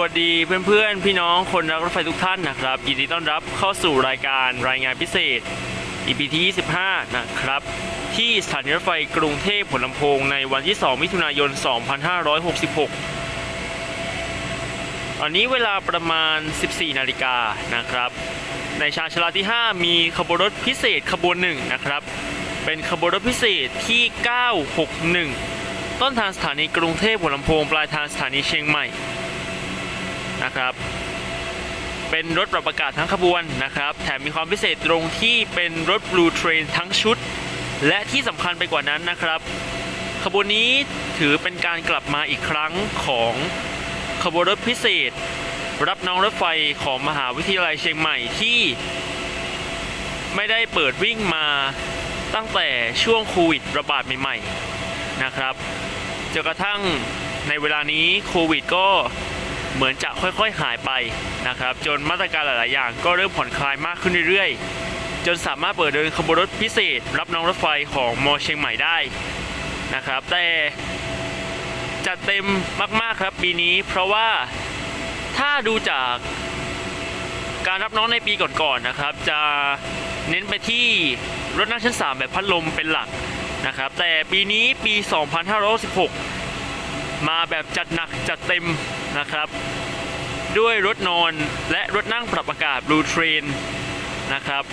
วัสดีเพื่อนๆ พี่น้องคนรักรถไฟทุกท่านนะครับ ยินดีต้อนรับเข้าสู่รายการรายงานพิเศษ EP ที่25 นะครับ ที่สถานีรถไฟกรุงเทพหัวลำโพงในวันที่ 2 มิถุนายน 2566 ตอนนี้เวลาประมาณ 14 นาฬิกานะครับ ในชานชาลาที่ 5 มีขบวนรถพิเศษขบวนหนึ่งนะครับ เป็นขบวนรถพิเศษที่ 961 ต้นทางสถานีกรุงเทพหัวลำโพงปลายทางสถานีเชียงใหม่ นะครับ เป็นรถปรับอากาศทั้งขบวนนะครับ แถมมีความพิเศษตรงที่เป็นรถ Blue Train ทั้งชุด และที่สำคัญไปกว่านั้นนะครับ ขบวนนี้ถือเป็นการกลับมาอีกครั้งของขบวนรถพิเศษ รับน้องรถไฟของมหาวิทยาลัยเชียงใหม่ที่ไม่ได้เปิดวิ่งมาตั้งแต่ช่วงโควิดระบาดใหม่ ๆ นะครับจนกระทั่งในเวลานี้โควิดก็ เหมือนจะค่อยๆหายไปนะครับ จนมาตรการหลายๆ อย่างก็เริ่มผ่อนคลายมากขึ้นเรื่อยๆ จนสามารถเปิดเดินขบวนรถพิเศษ รับน้องรถไฟของมอเชียงใหม่ได้นะครับ แต่จัดเต็มมากๆครับปีนี้เพราะว่าถ้าดูจากการรับน้องในปีก่อนๆนะครับ จะเน้นไปที่รถนั่งชั้น 3 แบบพัดลมเป็นหลักนะครับ แต่ปีนี้ปี 2566 มาแบบจัดหนักจัดเต็ม นะครับ ด้วยรถนอนและรถนั่งปรับอากาศ Blue Train นะครับ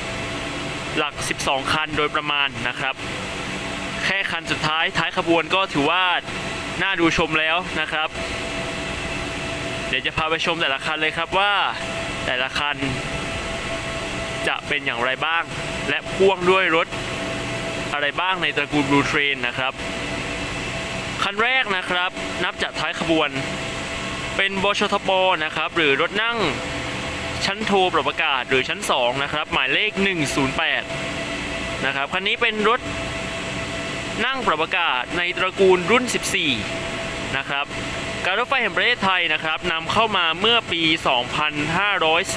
หลัก 12 คันโดยประมาณนะครับ แค่คันสุดท้ายท้ายขบวนก็ถือว่าน่าดูชมแล้วนะครับ เดี๋ยวจะพาไปชมแต่ละคันเลยครับว่าแต่ละคันจะเป็นอย่างไรบ้าง และพ่วงด้วยรถอะไรบ้างในตระกูล Blue Train นะครับ คันแรกนะครับนับจากท้ายขบวน เป็นบชทปนะครับ หรือรถนั่งชั้นโทรปรับอากาศหรือชั้น 2 นะครับ หมายเลข 108 นะครับ คันนี้เป็นรถนั่งปรับอากาศในตระกูลรุ่น 14 นะครับการรถไฟแห่งประเทศไทยนะครับนำเข้ามาเมื่อปี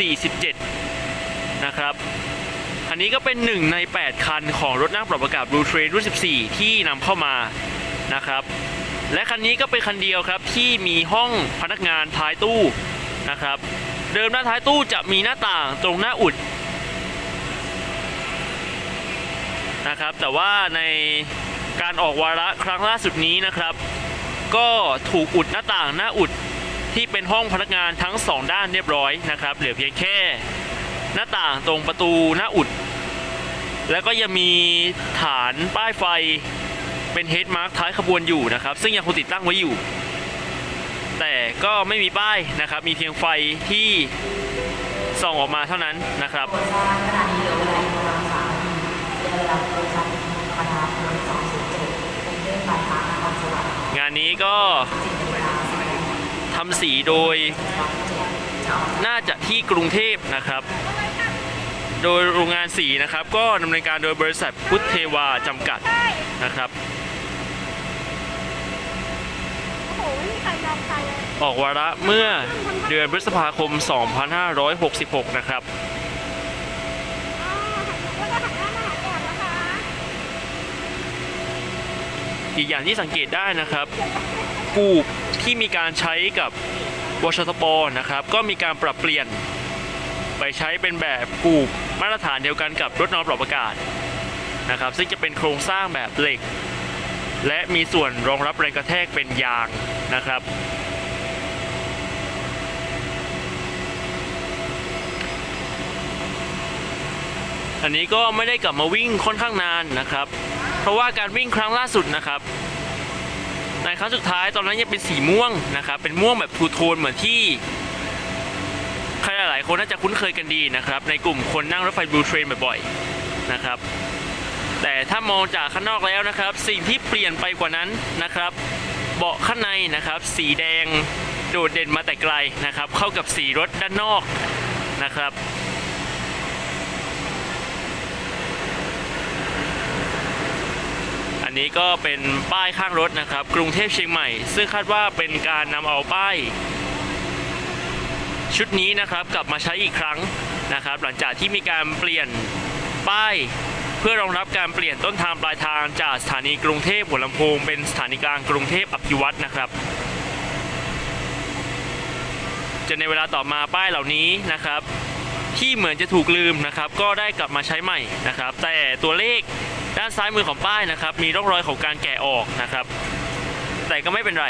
2547 นะครับอันนี้ก็เป็นหนึ่งใน 8 คันของรถนั่งปรับอากาศ Blue Train รุ่น 14 ที่นำเข้ามานะครับ และคันนี้ก็เป็นคันเดียวครับที่มีห้องพนักงานท้ายตู้นะครับ เดิมหน้าท้ายตู้จะมีหน้าต่างตรงหน้าอุดนะครับ แต่ว่าในการออกวาระครั้งล่าสุดนี้นะครับ ก็ถูกอุดหน้าต่างหน้าอุดที่เป็นห้องพนักงานทั้งสองด้านเรียบร้อยนะครับ เหลือเพียงแค่หน้าต่างตรงประตูหน้าอุด แล้วก็ยังมีฐานป้ายไฟ เป็นเฮดมาร์กท้ายขบวนอยู่นะครับ ซึ่งยังคงติดตั้งไว้อยู่ แต่ก็ไม่มีป้ายนะครับ มีเพียงไฟที่ส่องออกมาเท่านั้นนะครับงานนี้ก็ทำสีโดย น่าจะที่กรุงเทพนะครับ โดยโรงงานสีนะครับ ก็ดำเนินการโดยบริษัทพุทธเทวาจำกัดนะครับ โอ้โหไม่มีใครยอมใครเลยออกวาระเมื่อเดือนพฤษภาคม 2566 นะครับอ่าแล้วก็หันหน้ามาหาแอบนะคะอีกอย่างที่สังเกตได้นะครับกูบที่มีการใช้กับวชทปนะครับ ก็มีการปรับเปลี่ยน ไปใช้เป็นแบบกูบมาตรฐานเดียวกันกับรถนอนปรับอากาศนะครับ ซึ่งจะเป็นโครงสร้างแบบเหล็ก และมีส่วนรองรับแรงกระแทกเป็นยางนะครับ อันนี้ก็ไม่ได้กลับมาวิ่งค่อนข้างนานนะครับ เพราะว่าการวิ่งครั้งล่าสุดนะครับ ในครั้งสุดท้ายตอนนั้นยังเป็นสีม่วงนะครับ เป็นม่วงแบบทูโทนเหมือนที่ใครหลายๆคนน่าจะคุ้นเคยกันดีนะครับ ในกลุ่มคนนั่งรถไฟบลูเทรนบ่อยๆนะครับ แต่ถ้ามองจากข้างนอกแล้วนะครับ สิ่งที่เปลี่ยนไปกว่านั้นนะครับ เบาะข้างในนะครับ สีแดงโดดเด่นมาแต่ไกลนะครับ เข้ากับสีรถด้านนอกนะครับอันนี้ก็เป็นป้ายข้างรถนะครับ กรุงเทพเชียงใหม่ ซึ่งคาดว่าเป็นการนำเอาป้าย ชุดนี้นะครับกลับมาใช้อีกครั้งนะครับ หลังจากที่มีการเปลี่ยนป้าย พื่อรองรับการเปลี่ยนต้นทางปลายทางจากสถานีกรุงเทพหัวลำโพงเป็นสถานีกลางกรุงเทพอภิวัตนะครับจนในเวลาต่อมาป้ายเหล่านี้นะครับ ที่เหมือนจะถูกลืมนะครับ ก็ได้กลับมาใช้ใหม่นะครับ แต่ตัวเลขด้านซ้ายมือของป้ายนะครับ มีร่องรอยของการแกะออกนะครับ แต่ก็ไม่เป็นไร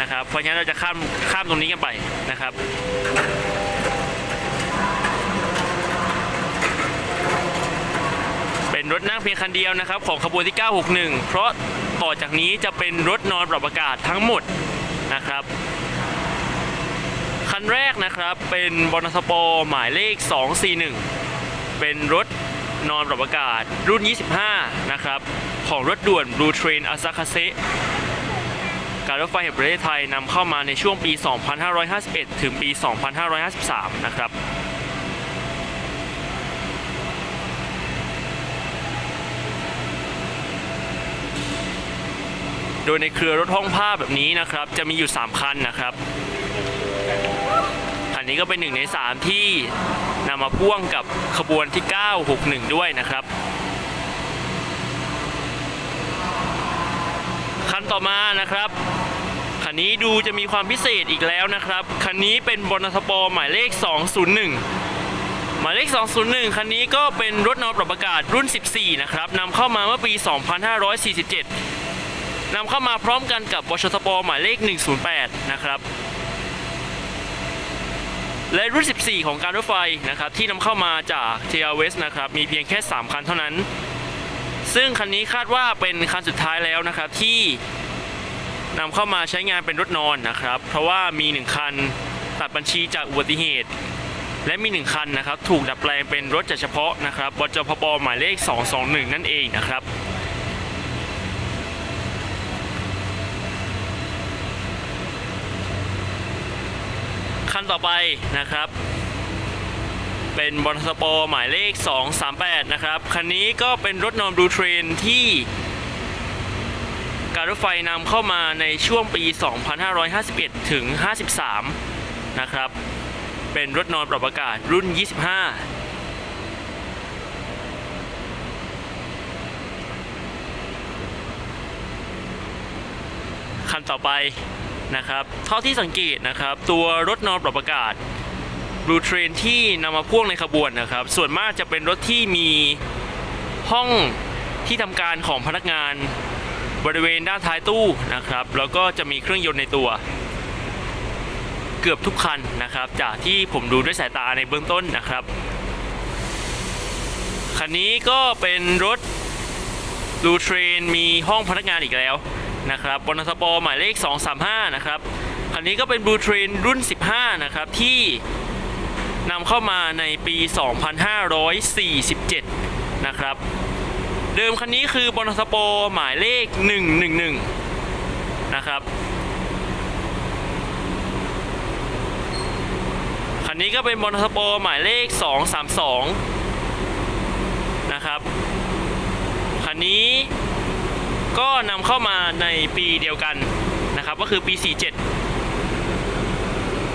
นะครับ เพราะฉะนั้นเราจะข้ามข้ามตรงนี้กันไปนะครับ เป็น รถนั่งเพียงคันเดียวนะครับของขบวนที่ 961 เพราะต่อจากนี้จะเป็นรถนอนปรับอากาศทั้งหมดนะครับ คันแรกนะครับเป็นบอนสปอร์หมายเลข 241 เป็นรถนอนปรับอากาศรุ่น 25 นะครับ ของรถด่วน Blue Train a s a k a s e การรถไฟแห่งประเทศไทยนำเข้ามาในช่วงปี 2551 ถึงปี 2553 นะครับ โดยในเครือรถห้องผ้าแบบนี้นะครับ จะมีอยู่ 3 คันนะครับคันนี้ก็เป็นหนึ่งใน 3 ที่นำมาพ่วงกับขบวนที่ 961 ด้วยนะครับ คันต่อมานะครับ คันนี้ดูจะมีความพิเศษอีกแล้วนะครับ คันนี้เป็นบนสปอร์หมายเลข 201หมายเลข 201 คันนี้ก็เป็นรถนอนปรับอากาศรุ่น 14 นะครับนำเข้ามาเมื่อปี 2547 นำเข้ามาพร้อมกันกับบชทปหมายเลข 108 นะครับ และรุ่น 14 ของการรถไฟนะครับที่นำเข้ามาจาก JR West นะครับมีเพียงแค่ 3 คันเท่านั้น ซึ่งคันนี้คาดว่าเป็นคันสุดท้ายแล้วนะครับที่นำเข้ามาใช้งานเป็นรถนอนนะครับ เพราะว่ามี 1 คันตัดบัญชีจากอุบัติเหตุ และมี 1 คันนะครับ ถูกดัดแปลงเป็นรถจัดเฉพาะนะครับบจพปหมายเลข 221 นั่นเองนะครับ คันต่อไปนะครับ เป็นบอลสปอร์หมายเลข 238 นะครับ คันนี้ก็เป็นรถนอนบลูเทรนที่การรถไฟนำเข้ามาในช่วงปี 2551 ถึง 53 นะครับ เป็นรถนอนปรับอากาศรุ่น 25คันต่อไป นะครับเท่าที่สังเกตนะครับ ตัวรถนอนปรับอากาศบลูเทรนที่นำมาพ่วงในขบวนนะครับ ส่วนมากจะเป็นรถที่มีห้องที่ทำการของพนักงานบริเวณด้านท้ายตู้นะครับ แล้วก็จะมีเครื่องยนต์ในตัว เกือบทุกคันนะครับ จากที่ผมดูด้วยสายตาในเบื้องต้นนะครับ คันนี้ก็เป็นรถดูเทรนมีห้องพนักงานอีกแล้ว นะครับบนสปอหมายเลข 235 นะครับ คันนี้ก็เป็นบลูเทรนรุ่น 15 นะครับ ที่นำเข้ามาในปี 2547 นะครับ เดิมคันนี้คือบนสปอร์หมายเลข 111 นะครับคันนี้ก็เป็นบนสปอร์หมายเลข 232 นะครับ คันนี้ ก็นำเข้ามาในปีเดียวกันนะครับ ก็คือปี 47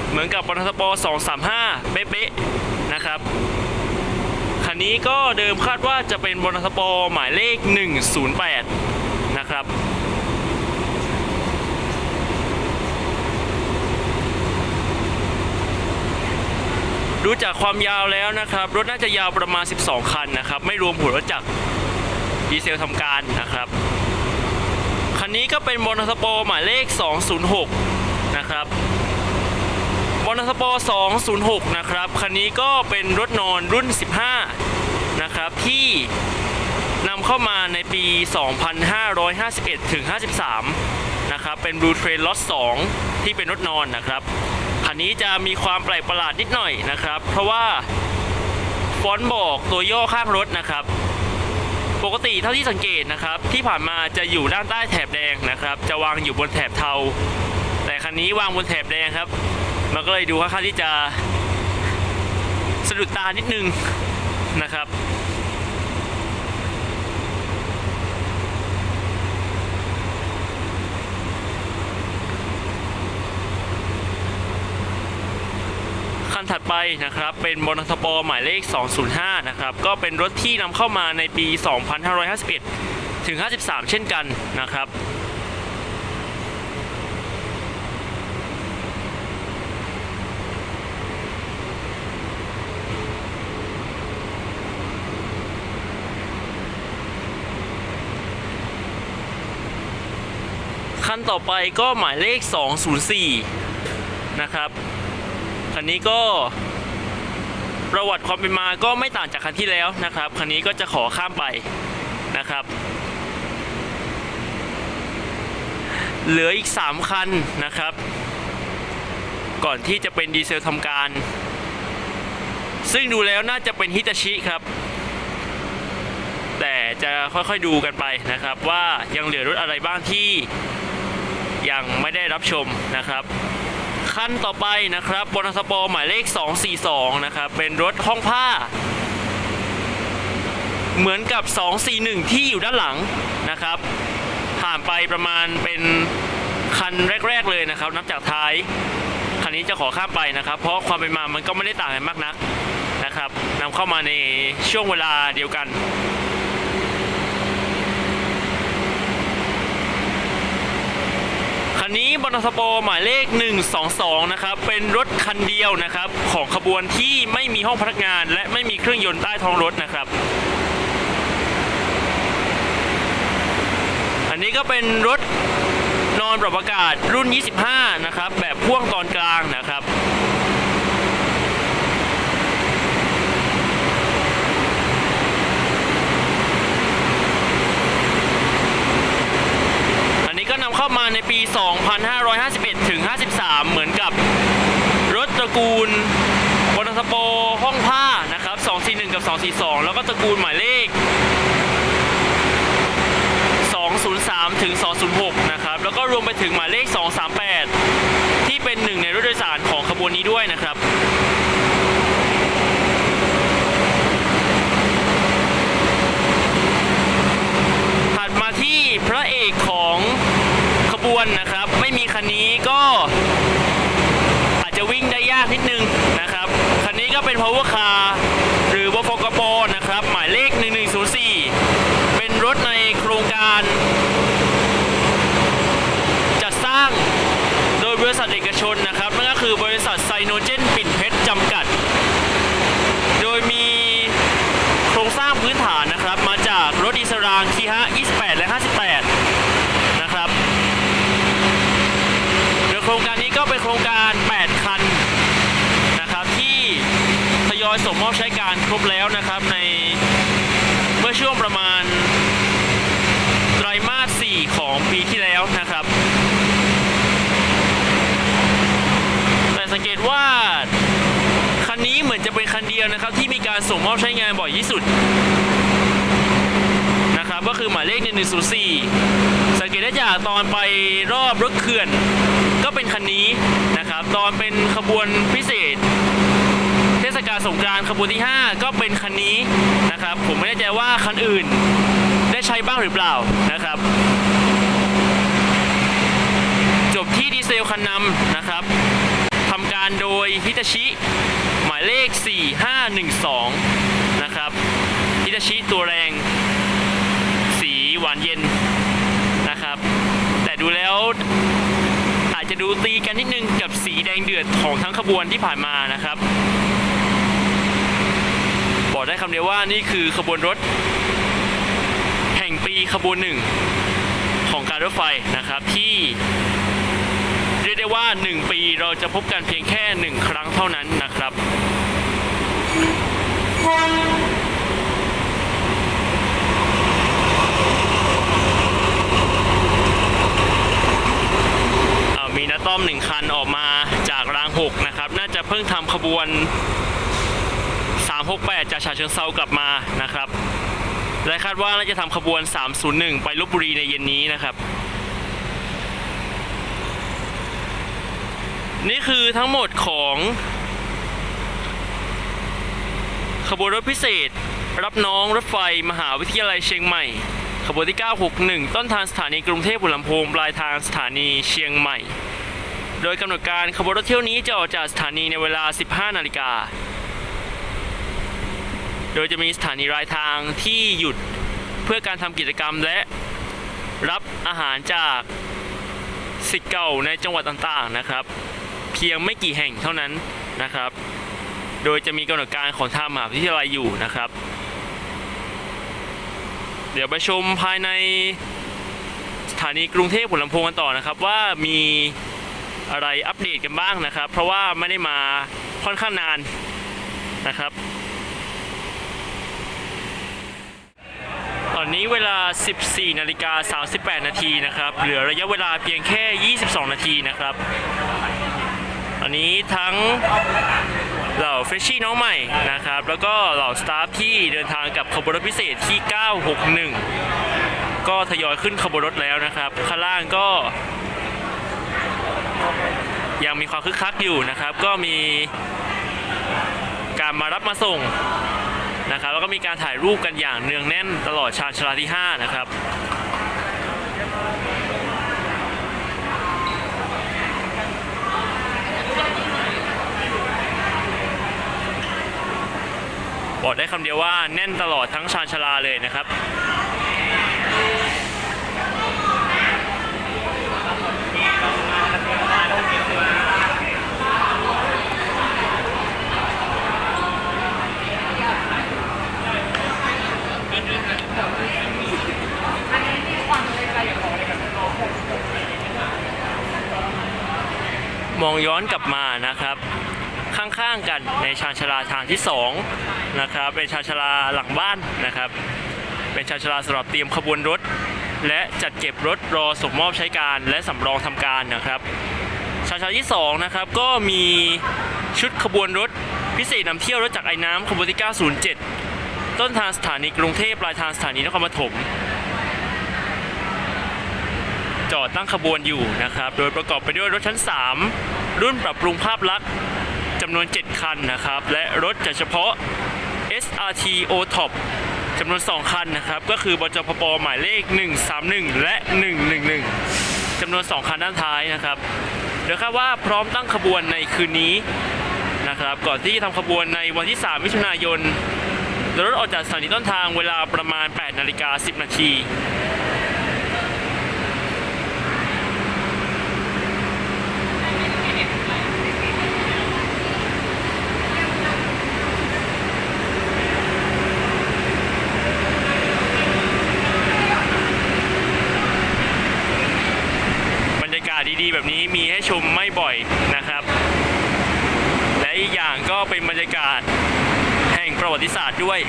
เหมือนกับบรสปอ235 เป๊ะๆนะครับ คันนี้ก็เดิมคาดว่าจะเป็นบรสปอหมายเลข 108 นะครับดูจากความยาวแล้วนะครับ รถน่าจะยาวประมาณ 12 คันนะครับ ไม่รวมหัวรถจักรดีเซลทำการนะครับ นี้ก็เป็นบอนสปอร์หมายเลข 206 นะครับบอนสปอร์206 นะครับ คันนี้ก็เป็นรถนอนรุ่น 15 นะครับ ที่นำเข้ามาในปี 2551 ถึง 53 นะครับ เป็น Blue Train Lot 2ที่เป็นรถนอนนะครับ คันนี้จะมีความแปลกประหลาดนิดหน่อยนะครับ เพราะว่าฟอนต์บอกตัวย่อข้างรถนะครับ ปกติเท่าที่สังเกตนะครับ ที่ผ่านมาจะอยู่ด้านใต้แถบแดงนะครับ จะวางอยู่บนแถบเทา แต่คันนี้วางบนแถบแดงครับ มันก็เลยดูค่อนข้างที่จะสะดุดตานิดนึงนะครับ ถัดไปนะครับเป็นมอนสปอร์หมายเลข 205 นะครับก็เป็นรถที่นำเข้ามาในปี 2551 ถึง 53 เช่นกันนะครับคันต่อไปก็หมายเลข 204 นะครับ คันนี้ก็ประวัติความเป็นมาก็ไม่ต่างจากคันที่แล้วนะครับ คันนี้ก็จะขอข้ามไปนะครับ เหลืออีก 3 คันนะครับ ก่อนที่จะเป็นดีเซลทำการ ซึ่งดูแล้วน่าจะเป็นฮิตาชิครับ แต่จะค่อยๆดูกันไปนะครับ ว่ายังเหลือรถอะไรบ้างที่ยังไม่ได้รับชมนะครับ คันต่อไปนะครับบนสปอร์หมายเลข 242 นะครับ เป็นรถห้องผ้า เหมือนกับ 241 ที่อยู่ด้านหลังนะครับ ผ่านไปประมาณเป็นคันแรก ๆ เลยนะครับ นับจากท้าย คันนี้จะขอข้ามไปนะครับ เพราะความเป็นมามันก็ไม่ได้ต่างกันมากนักนะครับนำเข้ามาในช่วงเวลาเดียวกัน คันนี้บนสปอร์หมายเลข 122 นะครับ เป็นรถคันเดียวนะครับ ของขบวนที่ไม่มีห้องพนักงาน และไม่มีเครื่องยนต์ใต้ท้องรถนะครับ อันนี้ก็เป็นรถนอนปรับอากาศรุ่น 25 นะครับ แบบพ่วงตอนกลางนะครับ อันนี้ ก็นำเข้ามาในปี 2551 ถึง 53 เหมือนกับรถตระกูลวอนสโปห้องผ้านะครับ 241 กับ 242 แล้วก็ตระกูลหมายเลข 203 ถึง 206 นะครับ แล้วก็รวมไปถึงหมายเลข 238 ที่เป็นหนึ่งในรถโดยสารของขบวนนี้ด้วยนะครับ ถัดมาที่พระเอกของขบวนนะครับ ไม่มีคันนี้ก็อาจจะวิ่งได้ยากนิดนึงนะครับ คันนี้ ก็เป็น power car หรือบฟกปนะครับ หมายเลข 1104 เป็นรถในโครงการ จัดสร้างโดยบริษัทเอกชนนะครับ นั่นก็คือบริษัทไซโนเจนปิ่นเพชรจำกัด โดยมีโครงสร้างพื้นฐานนะครับ มาจากรถอิสรางคีฮะ 28 และ 58 นะครับ โดยโครงการนี้ก็เป็นโครงการ 8 คันนะครับ ที่ทยอยส่งมอบใช้การคร บแล้วนะครับในเมื่อช่วงประมาณไตรมาส 4 ของปีที่แล้วนะครับ แต่สังเกตว่าคันนี้เหมือนจะเป็นคันเดียวนะครับ ที่มีการส่งมอบใช้งานบ่อยที่สุดนะครับก็คือหมายเลข 1104 สังเกตได้จากตอนไปรอบรถเขื่อน ก็เป็นคันนี้นะครับ ตอนเป็นขบวนพิเศษ ศกาลสงกรานต์ขบวนที่ 5 ก็เป็นคันนี้นะครับ ผมไม่แน่ใจว่าคันอื่นได้ใช้บ้างหรือเปล่านะครับ จบที่ดีเซลคันนำนะครับทำการโดยฮิตาชิหมายเลข 4512 นะครับฮิตาชิตัวแรง สีหวานเย็นนะครับ แต่ดูแล้วอาจจะดูตีกันนิดนึงกับสีแดงเดือดของทั้งขบวนที่ผ่านมานะครับ บอกได้คำเดียวว่านี่คือขบวนรถ แห่งปีขบวนหนึ่งของการรถไฟนะครับที่เรียกได้ว่า 1 ปีเราจะพบกันเพียงแค่ 1 ครั้งเท่านั้นนะครับ มีนาต้อมหนึ่งคันออกมาจากราง6นะครับ น่าจะเพิ่งทำขบวน 368 จากฉะเชิงเซากลับมานะครับ และคาดว่าน่าจะทำขบวน 301 ไปลบบุรีในเย็นนี้นะครับ นี่คือทั้งหมดของขบวนรถพิเศษ รับน้องรถไฟมหาวิทยาลัยเชียงใหม่ ขบวนที่ 961 ต้นทางสถานีกรุงเทพหัวลำโพงปลายทางสถานีเชียงใหม่ โดยกำหนดการขบวนรถเที่ยวนี้จะออกจากสถานีในเวลา 15 นาฬิกา โดยจะมีสถานีรายทางที่หยุดเพื่อการทำกิจกรรมและรับอาหารจากสิทธิ์เก่าในจังหวัดต่างๆนะครับ เพียงไม่กี่แห่งเท่านั้นนะครับ โดยจะมีกำหนดการของทางมหาวิทยาลัยอยู่นะครับ เดี๋ยวไปชมภายในสถานีกรุงเทพหัวลำโพงกันต่อนะครับว่ามีอะไรอัปเดตกันบ้างนะครับ เพราะว่าไม่ได้มาค่อนข้างนานนะครับ อนนี้เวลา 14นาฬิกา38 นาทีนะครับ เหลือระยะเวลาเพียงแค่ 22 นาทีนะครับตอนนี้ทั้งเหล่าเฟชชี่น้องใหม่นะครับ แล้วก็เหล่าสตาฟที่เดินทางกับขบวนรถพิเศษที่ 961 ก็ทยอยขึ้นขบวนรถแล้วนะครับ ข้างล่างก็ ยังมีความคึกคักอยู่นะครับ ก็มีการมารับมาส่ง นะครับแล้วก็มีการถ่ายรูปกันอย่างเนืองแน่นตลอดชาญชลาที่ 5 นะครับบอกได้คำเดียวว่าแน่นตลอดทั้งชาญชลาเลยนะครับ มองย้อนกลับมานะครับ ข้างๆกันในชานชาลาทางที่2นะครับเป็นชานชาลาหลังบ้านนะครับ เป็นชานชาลาสำหรับเตรียมขบวนรถ และจัดเก็บรถรอส่งมอบใช้การและสำรองทำการนะครับชานชาลาที่2นะครับก็มีชุดขบวนรถพิเศษนำเที่ยวรถจากไอ้น้ำขบวนที่ 907 ต้นทางสถานีกรุงเทพปลายทางสถานีนครปฐม จอดตั้งขบวนอยู่นะครับ โดยประกอบไปด้วยรถชั้น 3 รุ่นปรับปรุงภาพลักษณ์จำนวน 7 คันนะครับ และรถจัดเฉพาะ SRT O Top จำนวน 2 คันนะครับ ก็คือบจพปหมายเลข 131 และ 111จำนวน 2 คันด้านท้ายนะครับเดี๋ยวคาดว่าพร้อมตั้งขบวนในคืนนี้นะครับ ก่อนที่จะทำขบวนในวันที่ 3 มิถุนายนโดยรถออกจากสถานีต้นทางเวลาประมาณ 8 นาฬิกา 10 นาที บรรยากาศดีๆ แบบนี้ มีให้ชมไม่บ่อยนะครับ และอีกอย่างก็เป็นบรรยากาศแห่งประวัติศาสตร์ด้วย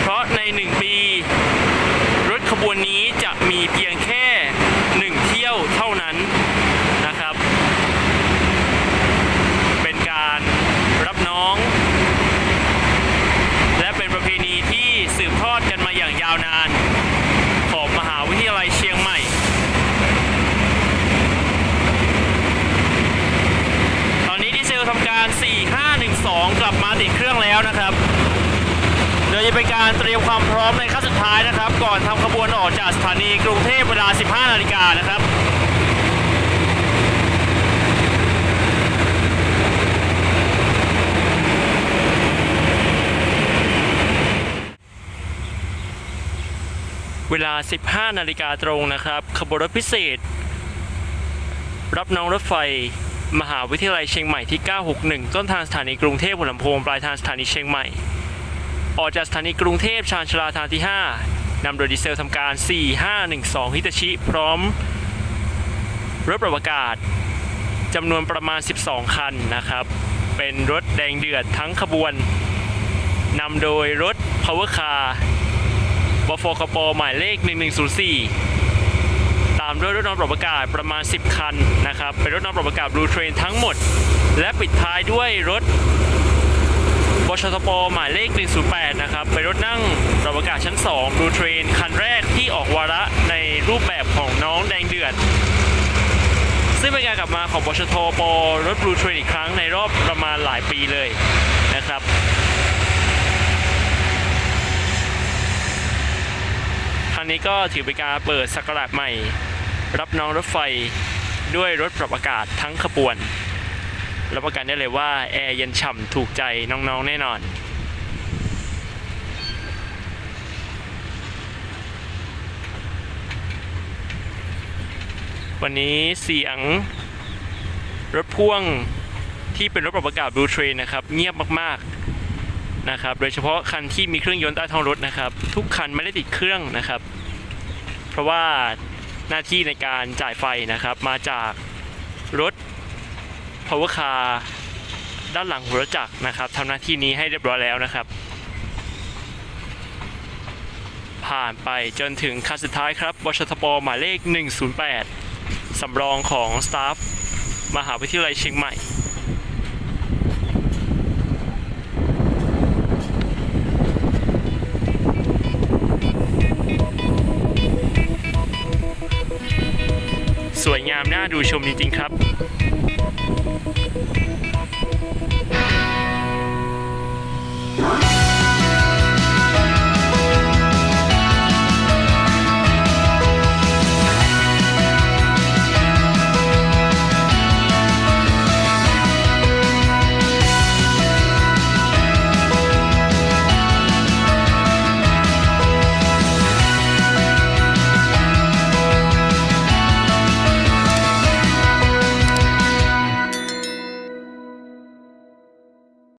เพราะในหนึ่งปี รถขบวนนี้จะมีเพียงแค่หนึ่งเที่ยวเท่านั้นนะครับ เป็นการรับน้อง และเป็นประเพณีที่สืบทอดกันมาอย่างยาวนาน ของมหาวิทยาลัยเชียงใหม่ ตอนนี้ดีเซลทำการ 4512 กลับมาติดเครื่องแล้วนะครับ โดยจะเป็นการเตรียมความพร้อมในขั้นสุดท้ายนะครับ ก่อนทำขบวนออกจากสถานีกรุงเทพเวลา 15 นาฬิกานะครับเวลา 15 นาฬิกาตรงนะครับ ขบวนรถพิเศษ รับน้องรถไฟ มหาวิทยาลัยเชียงใหม่ที่ 961 ต้นทางสถานีกรุงเทพหัวลำโพง ปลายทางสถานีเชียงใหม่ ออกจากสถานีกรุงเทพชานชาลาทางที่ 5นำโดยดีเซลทำการ 4512 ฮิตาชิ พร้อมรถปรับอากาศจำนวนประมาณ 12 คันนะครับ เป็นรถแดงเดือดทั้งขบวนนำโดยรถ Power Car บฟกปหมายเลข 1104 ตามด้วยรถนอนปรับอากาศประมาณ 10 คันนะครับ เป็นรถนอนปรับอากาศบลูเทรนทั้งหมด และปิดท้ายด้วยรถ บชทปหมายเลข 108 นะครับเป็นรถนั่งรับอากาศชั้น2บลูเทรน คันแรกที่ออกวาระในรูปแบบของน้องแดงเดือด ซึ่งเป็นการกลับมาของบชทปรถบลูเทรนอีกครั้งในรอบประมาณหลายปีเลยนะครับครั้งนี้ก็ถือเป็นการเปิดสักราชใหม่ รับน้องรถไฟด้วยรถปรับอากาศทั้งขบวน รับประกันได้เลยว่าแอร์เย็นฉ่ำถูกใจน้องๆแน่นอนวันนี้เสียงรถพ่วงที่เป็นรถปรับอากาศบลูเทรนนะครับ เงียบมากๆนะครับ โดยเฉพาะคันที่มีเครื่องยนต์ใต้ท้องรถนะครับ ทุกคันไม่ได้ติดเครื่องนะครับ เพราะว่าหน้าที่ในการจ่ายไฟนะครับ มาจากรถ power car ด้านหลังหัวรถจักรนะครับทำหน้าที่นี้ให้เรียบร้อยแล้วนะครับ ผ่านไปจนถึงคันสุดท้ายครับบชทปหมายเลข 108 สำรองของสตาฟมหาวิทยาลัยเชียงใหม่สวยงามน่าดูชมจริงๆครับ